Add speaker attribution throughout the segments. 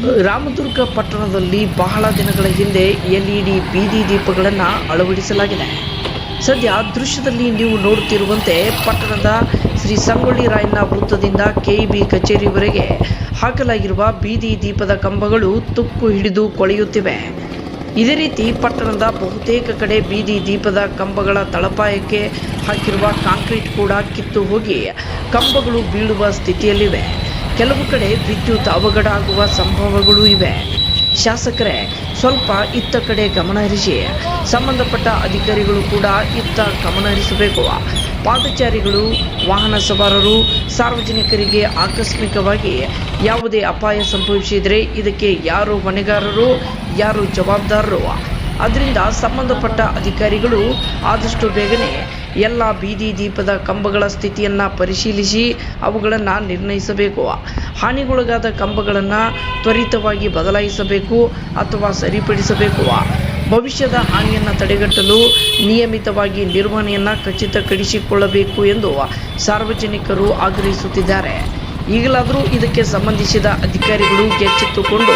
Speaker 1: ರಾಮದುರ್ಗ ಪಟ್ಟಣದಲ್ಲಿ ಬಹಳ ದಿನಗಳ ಹಿಂದೆ ಎಲ್ ಇ ಡಿ ಬೀದಿ ದೀಪಗಳನ್ನು ಅಳವಡಿಸಲಾಗಿದೆ. ಸದ್ಯ ದೃಶ್ಯದಲ್ಲಿ ನೀವು ನೋಡುತ್ತಿರುವಂತೆ ಪಟ್ಟಣದ ಶ್ರೀ ಸಂಗೊಳ್ಳಿ ರಾಯಣ್ಣ ವೃತ್ತದಿಂದ ಕೆಇಬಿ ಕಚೇರಿವರೆಗೆ ಹಾಕಲಾಗಿರುವ ಬೀದಿ ದೀಪದ ಕಂಬಗಳು ತುಕ್ಕು ಹಿಡಿದು ಕೊಳೆಯುತ್ತಿವೆ. ಇದೇ ರೀತಿ ಪಟ್ಟಣದ ಬಹುತೇಕ ಕಡೆ ಬೀದಿ ದೀಪದ ಕಂಬಗಳ ತಳಪಾಯಕ್ಕೆ ಹಾಕಿರುವ ಕಾಂಕ್ರೀಟ್ ಕೂಡ ಕಿತ್ತು ಹೋಗಿ ಕಂಬಗಳು ಬೀಳುವ ಸ್ಥಿತಿಯಲ್ಲಿವೆ. ಕೆಲವು ಕಡೆ ವಿದ್ಯುತ್ ಅವಘಡ ಆಗುವ ಸಂಭವಗಳು ಇವೆ. ಶಾಸಕರೇ, ಸ್ವಲ್ಪ ಇತ್ತ ಕಡೆ ಗಮನ ಹರಿಸಿ. ಸಂಬಂಧಪಟ್ಟ ಅಧಿಕಾರಿಗಳು ಕೂಡ ಇತ್ತ ಗಮನ ಹರಿಸಬೇಕು. ಪಾದಚಾರಿಗಳು, ವಾಹನ ಸವಾರರು, ಸಾರ್ವಜನಿಕರಿಗೆ ಆಕಸ್ಮಿಕವಾಗಿ ಯಾವುದೇ ಅಪಾಯ ಸಂಭವಿಸಿದರೆ ಇದಕ್ಕೆ ಯಾರು ಹೊಣೆಗಾರರು, ಯಾರು ಜವಾಬ್ದಾರರು? ಅದರಿಂದ ಸಂಬಂಧಪಟ್ಟ ಅಧಿಕಾರಿಗಳು ಆದಷ್ಟು ಬೇಗನೆ ಎಲ್ಲ ಬೀದಿ ದೀಪದ ಕಂಬಗಳ ಸ್ಥಿತಿಯನ್ನು ಪರಿಶೀಲಿಸಿ ಅವುಗಳನ್ನು ನಿರ್ಣಯಿಸಬೇಕು. ಹಾನಿಗೊಳಗಾದ ಕಂಬಗಳನ್ನು ತ್ವರಿತವಾಗಿ ಬದಲಾಯಿಸಬೇಕು ಅಥವಾ ಸರಿಪಡಿಸಬೇಕು. ಭವಿಷ್ಯದ ಹಾನಿಯನ್ನು ತಡೆಗಟ್ಟಲು ನಿಯಮಿತವಾಗಿ ನಿರ್ವಹಣೆಯನ್ನು ಖಚಿತಪಡಿಸಿಕೊಳ್ಳಬೇಕು ಎಂದು ಸಾರ್ವಜನಿಕರು ಆಗ್ರಹಿಸುತ್ತಿದ್ದಾರೆ. ಈಗಲಾದರೂ ಇದಕ್ಕೆ ಸಂಬಂಧಿಸಿದ ಅಧಿಕಾರಿಗಳು ಎಚ್ಚೆತ್ತುಕೊಂಡು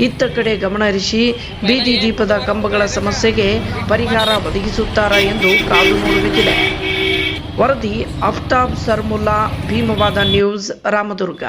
Speaker 1: ಇತ್ತ ಕಡೆ ಗಮನ ಹರಿಸಿ ಬೀದಿ ದೀಪದ ಕಂಬಗಳ ಸಮಸ್ಯೆಗೆ ಪರಿಹಾರ ಒದಗಿಸುತ್ತಾರೆ ಎಂದು ಕಾದು ನೋಡುತ್ತಿದೆ ವರದಿ ಅಫ್ತಾಬ್ ಸರ್ಮುಲ್ಲಾ, ಭೀಮವಾದ ನ್ಯೂಸ್, ರಾಮದುರ್ಗ.